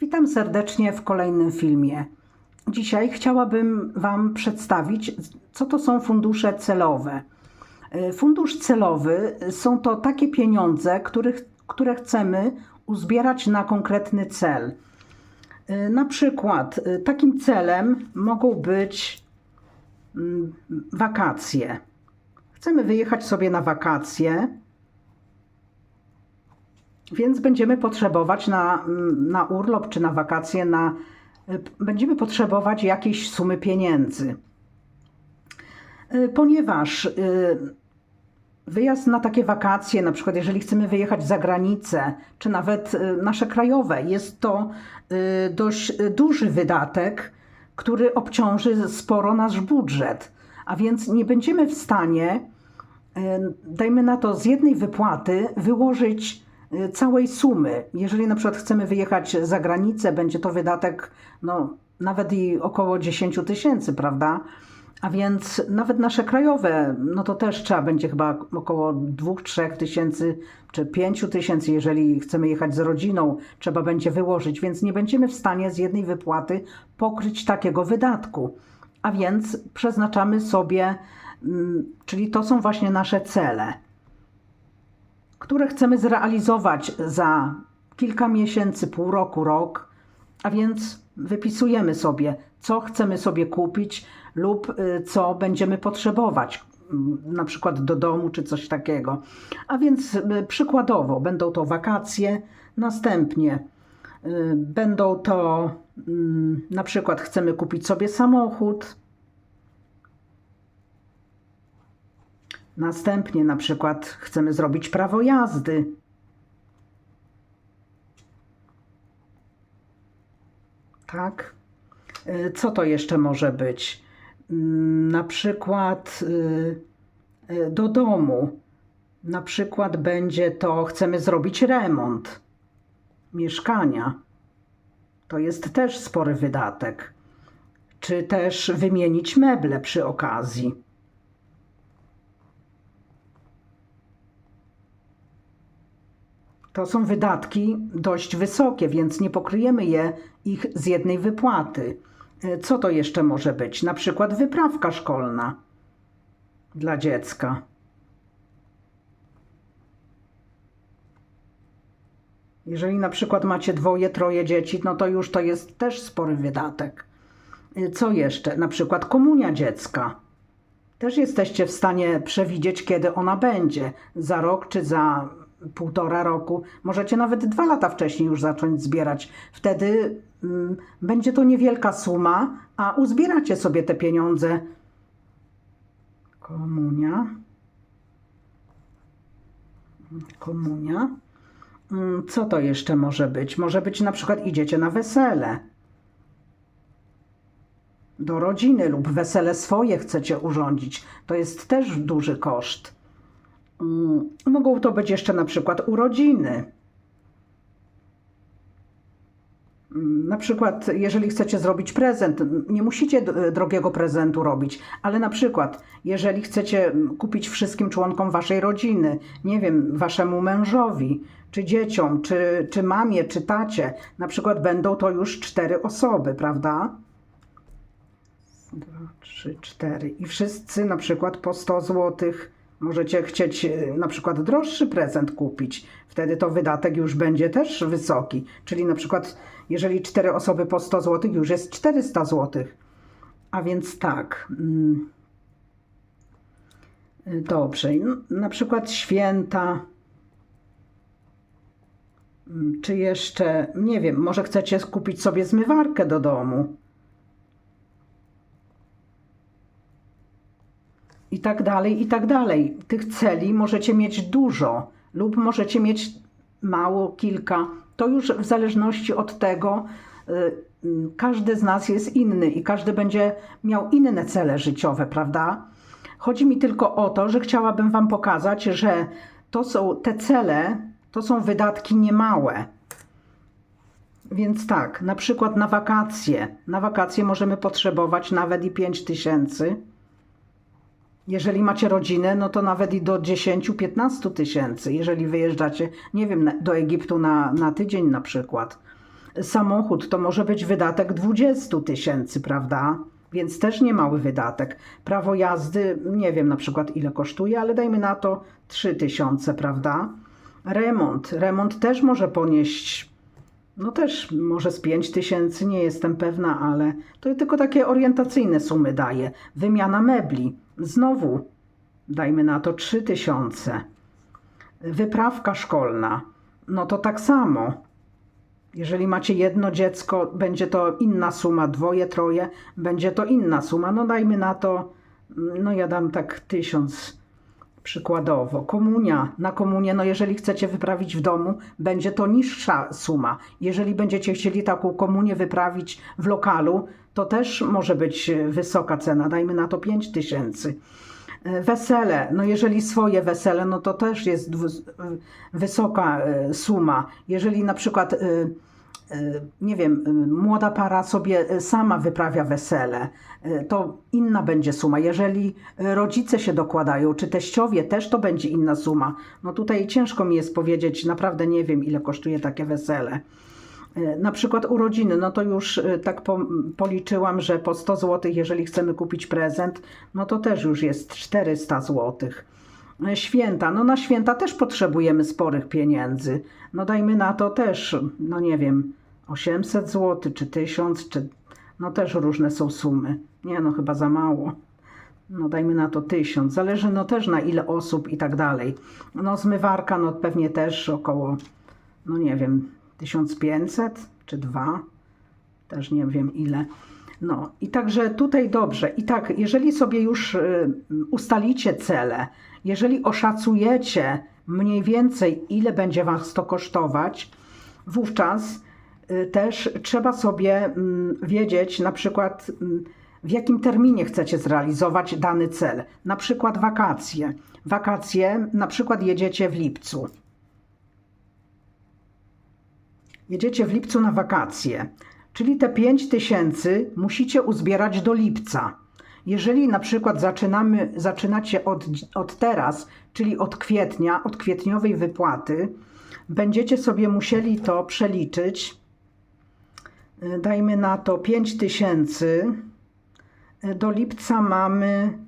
Witam serdecznie w kolejnym filmie. Dzisiaj chciałabym Wam przedstawić, co to są fundusze celowe. Y, Fundusz celowy są to takie pieniądze, których, które chcemy uzbierać na konkretny cel. Y, Na przykład y, takim celem mogą być mm, wakacje. Chcemy wyjechać sobie na wakacje, więc będziemy potrzebować na, na urlop czy na wakacje, na, będziemy potrzebować jakiejś sumy pieniędzy. Y, Ponieważ y, wyjazd na takie wakacje, na przykład jeżeli chcemy wyjechać za granicę, czy nawet y, nasze krajowe, jest to dość duży wydatek, który obciąży sporo nasz budżet. A więc nie będziemy w stanie, dajmy na to, z jednej wypłaty wyłożyć całej sumy. Jeżeli na przykład chcemy wyjechać za granicę, będzie to wydatek no, nawet i około 10 tysięcy, prawda? A więc nawet nasze krajowe, no to też trzeba będzie chyba około 2-3 tysięcy czy 5 tysięcy, jeżeli chcemy jechać z rodziną, trzeba będzie wyłożyć, więc nie będziemy w stanie z jednej wypłaty pokryć takiego wydatku. A więc przeznaczamy sobie, mm, czyli to są właśnie nasze cele, które chcemy zrealizować za kilka miesięcy, pół roku, rok. A więc wypisujemy sobie, co chcemy sobie kupić lub y, co będziemy potrzebować, mm, na przykład do domu czy coś takiego. A więc y, przykładowo będą to wakacje, następnie y, będą to mm, na przykład chcemy kupić sobie samochód. Następnie na przykład chcemy zrobić prawo jazdy. Tak. Y, Co to jeszcze może być? Mm, Na przykład y, y, do domu. Na przykład będzie to, chcemy zrobić remont mieszkania. To jest też spory wydatek. Czy też wymienić meble przy okazji. To są wydatki dość wysokie, więc nie pokryjemy je ich z jednej wypłaty. E, Co to jeszcze może być? Na przykład wyprawka szkolna dla dziecka. Jeżeli na przykład macie dwoje, troje dzieci, no to już to jest też spory wydatek. E, Co jeszcze? Na przykład komunia dziecka. Też jesteście w stanie przewidzieć, kiedy ona będzie. Za rok czy za półtora roku. Możecie nawet dwa lata wcześniej już zacząć zbierać. Wtedy mm, będzie to niewielka suma, a uzbieracie sobie te pieniądze. Komunia. Komunia. Mm, Co to jeszcze może być? Może być na przykład idziecie na wesele. Do rodziny lub wesele swoje chcecie urządzić. To jest też duży koszt. Mm, Mogą to być jeszcze na przykład urodziny. Mm, Na przykład, jeżeli chcecie zrobić prezent, nie musicie drogiego prezentu robić, ale na przykład, jeżeli chcecie mm, kupić wszystkim członkom waszej rodziny, nie wiem, waszemu mężowi, czy dzieciom, czy, czy mamie, czy tacie, na przykład będą to już cztery osoby, prawda? Dwa, trzy, cztery. I wszyscy na przykład po 100 złotych możecie chcieć e, na przykład droższy prezent kupić. Wtedy to wydatek już będzie też wysoki. Czyli na przykład jeżeli cztery osoby po 100 złotych już jest 400 złotych. A więc tak. mm, y, Dobrze. Na przykład święta. Mm, Czy jeszcze, nie wiem, może chcecie kupić sobie zmywarkę do domu. I tak dalej, i tak dalej. Tych celi możecie mieć dużo lub możecie mieć mało, kilka. To już w zależności od tego, y, każdy z nas jest inny i każdy będzie miał inne cele życiowe, prawda? Chodzi mi tylko o to, że chciałabym Wam pokazać, że to są te cele, to są wydatki niemałe. Więc tak, na przykład na wakacje. Na wakacje możemy potrzebować nawet i 5 tysięcy. Jeżeli macie rodzinę, no to nawet i do 10-15 tysięcy, jeżeli wyjeżdżacie, nie wiem, do Egiptu na, na tydzień na przykład. Samochód to może być wydatek 20 tysięcy, prawda? Więc też nie mały wydatek. Prawo jazdy, nie wiem na przykład ile kosztuje, ale dajmy na to 3 tysiące, prawda? Remont. Remont też może ponieść, no też może z 5 tysięcy, nie jestem pewna, ale to tylko takie orientacyjne sumy daje. Wymiana mebli. Znowu dajmy na to 3 tysiące. Wyprawka szkolna. No to tak samo. Jeżeli macie jedno dziecko, będzie to inna suma, dwoje, troje, będzie to inna suma. No dajmy na to, no ja dam tak tysiąc przykładowo. Komunia, na komunię, no jeżeli chcecie wyprawić w domu, będzie to niższa suma. Jeżeli będziecie chcieli taką komunię wyprawić w lokalu, to też może być wysoka cena, dajmy na to 5 tysięcy. E, Wesele, no jeżeli swoje wesele, no to też jest e, wysoka e, suma. Jeżeli na przykład, nie wiem, młoda para sobie sama wyprawia wesele, to inna będzie suma. Jeżeli rodzice się dokładają, czy teściowie, też to będzie inna suma. No tutaj ciężko mi jest powiedzieć, naprawdę nie wiem, ile kosztuje takie wesele. E, Na przykład urodziny, no to już e, tak po, policzyłam, że po 100 zł, jeżeli chcemy kupić prezent, no to też już jest 400 zł. E, Święta, no na święta też potrzebujemy sporych pieniędzy. No dajmy na to też, no nie wiem, 800 zł czy 1000, czy no też różne są sumy. Nie no, chyba za mało. No dajmy na to 1000, zależy no też na ile osób i tak dalej. No zmywarka, no pewnie też około, no nie wiem, 1500 czy 2, też nie wiem ile. No i także tutaj dobrze. I tak, jeżeli sobie już y, ustalicie cele, jeżeli oszacujecie mniej więcej, ile będzie Was to kosztować, wówczas y, też trzeba sobie mm, wiedzieć na przykład mm, w jakim terminie chcecie zrealizować dany cel. Na przykład wakacje. Wakacje, na przykład jedziecie w lipcu. Jedziecie w lipcu na wakacje, czyli te 5 tysięcy musicie uzbierać do lipca. Jeżeli na przykład zaczynamy, zaczynacie od, od teraz, czyli od kwietnia, od kwietniowej wypłaty, będziecie sobie musieli to przeliczyć. Y, Dajmy na to 5 tysięcy. Y, Do lipca mamy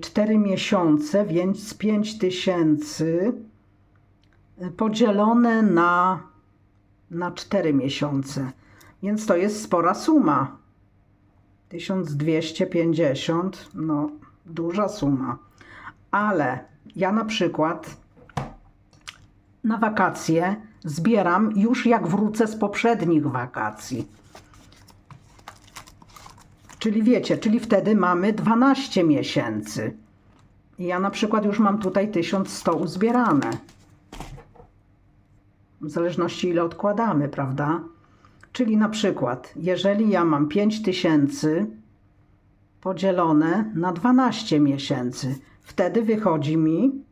4 miesiące, więc 5 tysięcy podzielone na, na 4 miesiące. Więc to jest spora suma. 1250, no duża suma. Ale ja na przykład na wakacje zbieram już jak wrócę z poprzednich wakacji. Czyli wiecie, czyli wtedy mamy 12 miesięcy. Ja na przykład już mam tutaj 1100 uzbierane w zależności ile odkładamy, prawda? Czyli na przykład, jeżeli ja mam 5000 podzielone na 12 miesięcy, wtedy wychodzi mi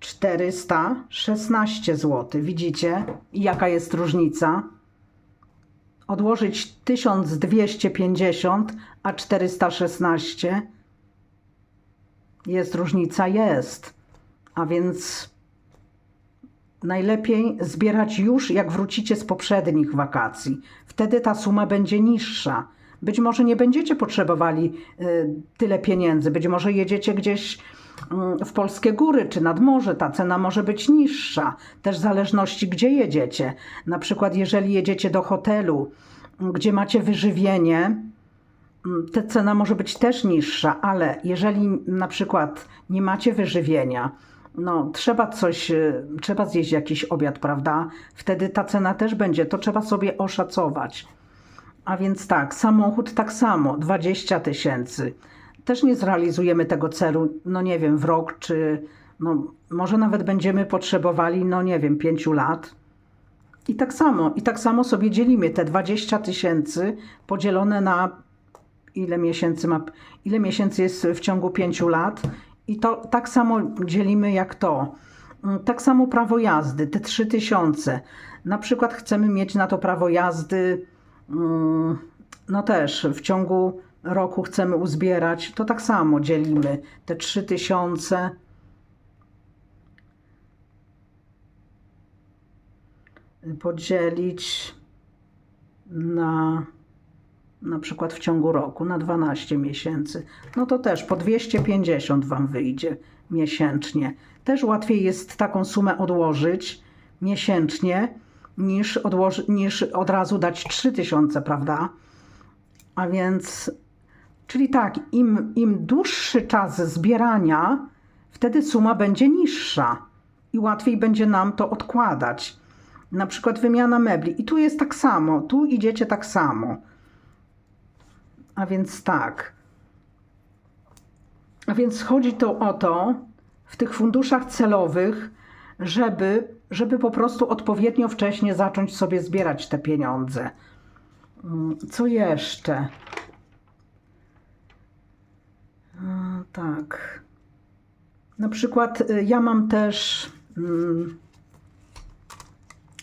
416 zł. Widzicie, jaka jest różnica? Odłożyć 1250, a 416 jest różnica, jest. A więc najlepiej zbierać już jak wrócicie z poprzednich wakacji. Wtedy ta suma będzie niższa. Być może nie będziecie potrzebowali y, tyle pieniędzy, być może jedziecie gdzieś y, w polskie góry czy nad morze, ta cena może być niższa. Też w zależności gdzie jedziecie. Na przykład jeżeli jedziecie do hotelu, y, gdzie macie wyżywienie, Mm, ta cena może być też niższa, ale jeżeli na przykład nie macie wyżywienia, no trzeba coś, y, trzeba zjeść jakiś obiad, prawda? Wtedy ta cena też będzie, to trzeba sobie oszacować. A więc tak, samochód tak samo, 20 tysięcy. Też nie zrealizujemy tego celu, no nie wiem, w rok, czy no, może nawet będziemy potrzebowali, no nie wiem, 5 lat. I tak samo, i tak samo sobie dzielimy te 20 tysięcy podzielone na ile miesięcy ma, ile miesięcy jest w ciągu pięciu lat i to tak samo dzielimy jak to. Mm, Tak samo prawo jazdy, te 3000. Na przykład chcemy mieć na to prawo jazdy, mm, no też w ciągu roku chcemy uzbierać, to tak samo dzielimy te 3000 y, podzielić na na przykład w ciągu roku, na 12 miesięcy, no to też po 250 Wam wyjdzie miesięcznie. Też łatwiej jest taką sumę odłożyć miesięcznie, niż, odłoży, niż od razu dać 3000, prawda? A więc, czyli tak, im, im dłuższy czas zbierania, wtedy suma będzie niższa i łatwiej będzie nam to odkładać. Na przykład wymiana mebli. I tu jest tak samo, tu idziecie tak samo. A więc tak. A więc chodzi to o to w tych funduszach celowych, żeby, żeby po prostu odpowiednio wcześnie zacząć sobie zbierać te pieniądze. Mm, Co jeszcze? Tak. Na przykład y, ja mam też mm,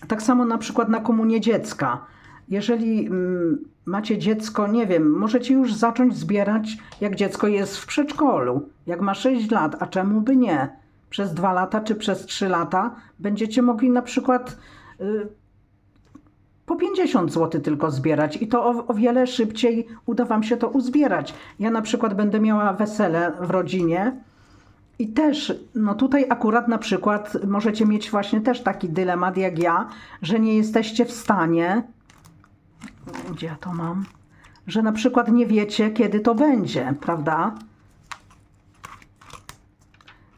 tak samo na przykład na komunię dziecka. Jeżeli mm, macie dziecko, nie wiem, możecie już zacząć zbierać, jak dziecko jest w przedszkolu, jak ma 6 lat, a czemu by nie? Przez 2 lata czy przez 3 lata będziecie mogli na przykład y, po 50 zł tylko zbierać i to o, o wiele szybciej uda Wam się to uzbierać. Ja na przykład będę miała wesele w rodzinie i też, no tutaj akurat na przykład możecie mieć właśnie też taki dylemat jak ja, że nie jesteście w stanie, gdzie ja to mam, że na przykład nie wiecie, kiedy to będzie, prawda?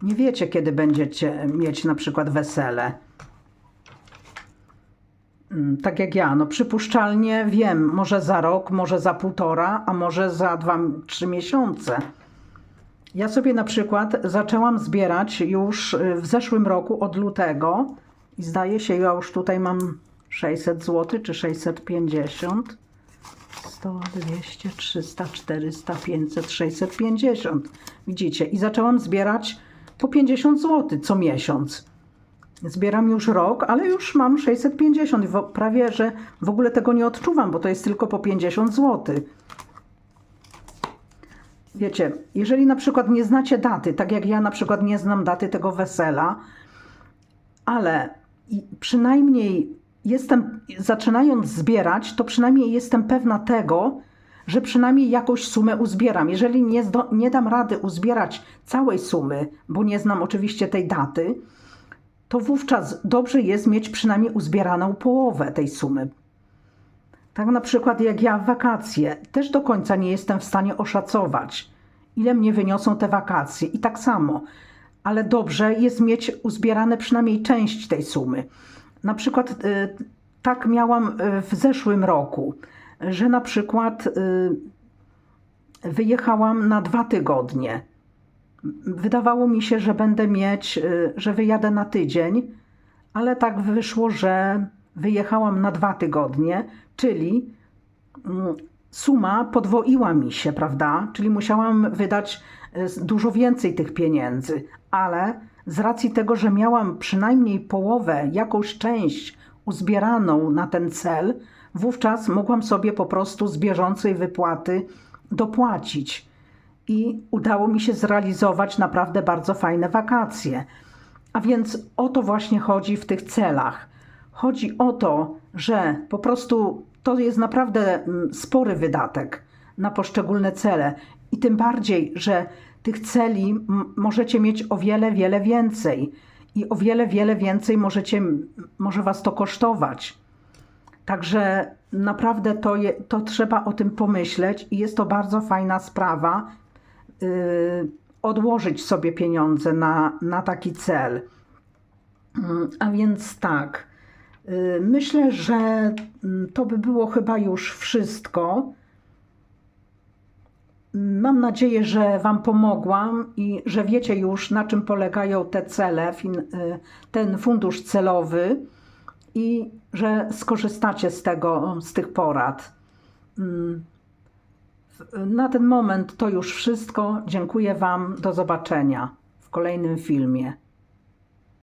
Nie wiecie, kiedy będziecie mieć na przykład wesele. Mm, Tak jak ja, no przypuszczalnie wiem, może za rok, może za półtora, a może za dwa, trzy miesiące. Ja sobie na przykład zaczęłam zbierać już y, w zeszłym roku od lutego i zdaje się, ja już tutaj mam 600 zł czy 650. 100, 200, 300, 400, 500, 650. Widzicie? I zaczęłam zbierać po 50 zł co miesiąc. Zbieram już rok, ale już mam 650 i wo- prawie, że w ogóle tego nie odczuwam, bo to jest tylko po 50 zł. Wiecie, jeżeli na przykład nie znacie daty, tak jak ja na przykład nie znam daty tego wesela, ale przynajmniej jestem, zaczynając zbierać, to przynajmniej jestem pewna tego, że przynajmniej jakąś sumę uzbieram. Jeżeli nie, nie dam rady uzbierać całej sumy, bo nie znam oczywiście tej daty, to wówczas dobrze jest mieć przynajmniej uzbieraną połowę tej sumy. Tak na przykład jak ja w wakacje, też do końca nie jestem w stanie oszacować, ile mnie wyniosą te wakacje. I tak samo, ale dobrze jest mieć uzbierane przynajmniej część tej sumy. Na przykład y, tak miałam y, w zeszłym roku, że na przykład y, wyjechałam na dwa tygodnie. Wydawało mi się, że będę mieć, że wyjadę na tydzień, ale tak wyszło, że wyjechałam na dwa tygodnie, czyli mm, suma podwoiła mi się, prawda? Czyli musiałam wydać dużo więcej tych pieniędzy, ale z racji tego, że miałam przynajmniej połowę, jakąś część uzbieraną na ten cel, wówczas mogłam sobie po prostu z bieżącej wypłaty dopłacić. I udało mi się zrealizować naprawdę bardzo fajne wakacje. A więc o to właśnie chodzi w tych celach. Chodzi o to, że po prostu to jest naprawdę mm, spory wydatek na poszczególne cele. I tym bardziej, że tych celi możecie mieć o wiele, wiele więcej. I o wiele, wiele więcej możecie, może Was to kosztować. Także naprawdę to, je, to trzeba o tym pomyśleć i jest to bardzo fajna sprawa. Yy, odłożyć sobie pieniądze na, na taki cel. Mm, A więc tak. Yy, Myślę, że mm, to by było chyba już wszystko. Mam nadzieję, że Wam pomogłam i że wiecie już, na czym polegają te cele, y, ten fundusz celowy i że skorzystacie z tego, z tych porad. Mm, Na ten moment to już wszystko. Dziękuję Wam. Do zobaczenia w kolejnym filmie.